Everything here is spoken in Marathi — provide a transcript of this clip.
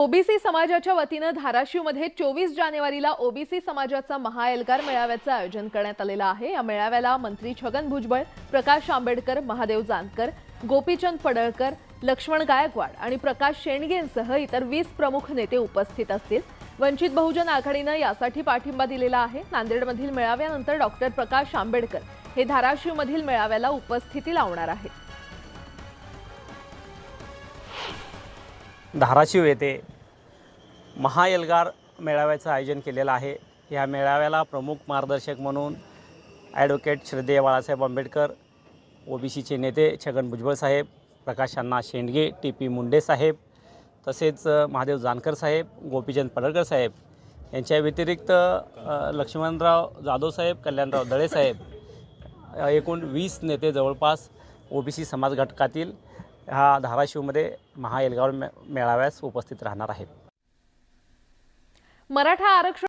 ओबीसी समाजाच्या वतीनं धाराशिवमध्ये चोवीस जानेवारीला ओबीसी समाजाचा महाएल्गार मेळाव्याचं आयोजन करण्यात आलेलं आहे. या मेळाव्याला मंत्री छगन भुजबळ प्रकाश आंबेडकर महादेव जानकर गोपीचंद पडळकर लक्ष्मण गायकवाड आणि प्रकाश शेंडगेंसह इतर वीस प्रमुख नेते उपस्थित असतील. वंचित बहुजन आघाडीनं यासाठी पाठिंबा दिलेला आहे. नांदेडमधील मेळाव्यानंतर डॉक्टर प्रकाश आंबेडकर हे धाराशिवमधील मेळाव्याला उपस्थिती लावणार आहेत. धाराशिव येथे महाएल्गार मेळाव्याचं आयोजन केलेलं आहे. या मेळाव्याला प्रमुख मार्गदर्शक म्हणून ॲडव्होकेट श्रद्धेय बाळासाहेब आंबेडकर ओबीसीचे नेते छगन भुजबळ साहेब प्रकाश अण्णा शेंडगे टी पी मुंडे साहेब तसेच महादेव जानकर साहेब गोपीचंद पडळकर साहेब यांच्या व्यतिरिक्त लक्ष्मणराव जाधव साहेब कल्याणराव दळे साहेब एकूण वीस नेते जवळपास ओबीसी समाज घटकातील हा धाराशिवमध्ये महाएलगाव मे मेळाव्यास उपस्थित राहणार आहेत. मराठा आरक्षण